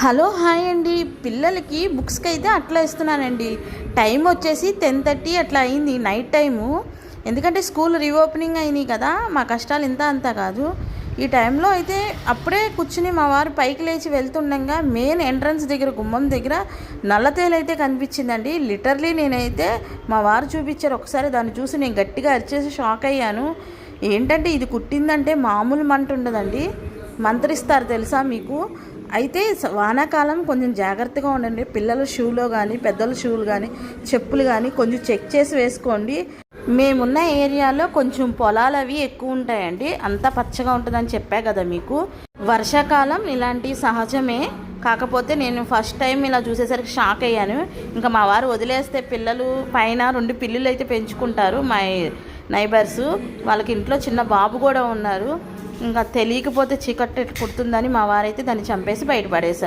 Hello hi అండి. పిల్లలకి బుక్స్కి అయితే అట్లా ఇస్తున్నానండి. టైం వచ్చేసి టెన్ థర్టీ అట్లా అయింది నైట్ టైము. ఎందుకంటే స్కూల్ రీఓపెనింగ్ అయినాయి కదా మా కష్టాలు ఇంత అంతా కాదు. ఈ టైంలో అయితే అప్పుడే కూర్చుని మా వారు పైకి లేచి వెళ్తుండగా మెయిన్ ఎంట్రన్స్ దగ్గర గుమ్మం దగ్గర నల్లతేలు అయితే కనిపించిందండి. లిటర్లీ నేనైతే మా వారు చూపించారు. ఒకసారి దాన్ని చూసి నేను గట్టిగా అరిచేసి షాక్ అయ్యాను. ఏంటంటే ఇది కుట్టిందంటే మామూలు మంట ఉండదండి. మంత్రిస్తారు తెలుసా మీకు? అయితే వానాకాలం కొంచెం జాగ్రత్తగా ఉండండి. పిల్లల షూలో కానీ పెద్దల షూలు కానీ చెప్పులు కానీ కొంచెం చెక్ చేసి వేసుకోండి. మేమున్న ఏరియాలో కొంచెం పొలాలు అవి ఎక్కువ ఉంటాయండి. అంత పచ్చగా ఉంటుందని చెప్పా కదా మీకు. వర్షాకాలం ఇలాంటి సహజమే. కాకపోతే నేను ఫస్ట్ టైం ఇలా చూసేసరికి షాక్ అయ్యాను. ఇంకా మా వారు వదిలేస్తే పిల్లలు పైన రెండు పిల్లులు అయితే పెంచుకుంటారు. మా నైబర్స్. వాళ్ళకి ఇంట్లో చిన్న బాబు కూడా ఉన్నారు. ఇంకా తెలియకపోతే చీకట్టు కుడుతుందని మా వారైతే దాన్ని చంపేసి బయటపడేశారు.